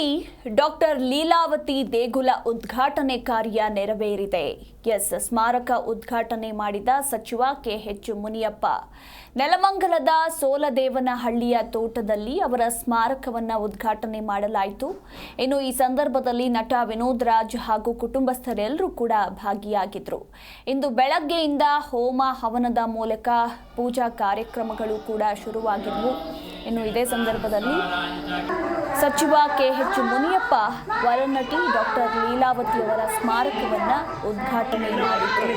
ವರನಟಿ doctor Leelavathi ದೇಗುಲ ಉದ್ಘಾಟನೆ ಕಾರ್ಯ ನೆರವೇರಿದೆ. ಎಸ್ ಸ್ಮಾರಕ ಉದ್ಘಾಟನೆ ಮಾಡಿದ ಸಚಿವ ಕೆ ಎಚ್ ಮುನಿಯಪ್ಪ. ನೆಲಮಂಗಲದ ಸೋಲದೇವನಹಳ್ಳಿಯ ತೋಟದಲ್ಲಿ ಅವರ ಸ್ಮಾರಕವನ್ನು ಉದ್ಘಾಟನೆ ಮಾಡಲಾಯಿತು. ಇನ್ನು ಈ ಸಂದರ್ಭದಲ್ಲಿ ನಟ ವಿನೋದ್ ರಾಜ್ ಹಾಗೂ ಕುಟುಂಬಸ್ಥರೆಲ್ಲರೂ ಕೂಡ ಭಾಗಿಯಾಗಿದ್ರು. ಇಂದು ಬೆಳಗ್ಗೆಯಿಂದ ಹೋಮ ಹವನದ ಮೂಲಕ ಪೂಜಾ ಕಾರ್ಯಕ್ರಮಗಳು ಕೂಡ ಶುರುವಾಗಿದ್ವು. ಇನ್ನು ಇದೇ ಸಂದರ್ಭದಲ್ಲಿ ಸಚಿವ ಕೆ ಎಚ್ ಮುನಿಯಪ್ಪ ವರನಟಿ ಡಾಕ್ಟರ್ ಲೀಲಾವತಿ ಅವರ ಸ್ಮಾರಕವನ್ನ ಉದ್ಘಾಟನೆ ಮಾಡಿದರು.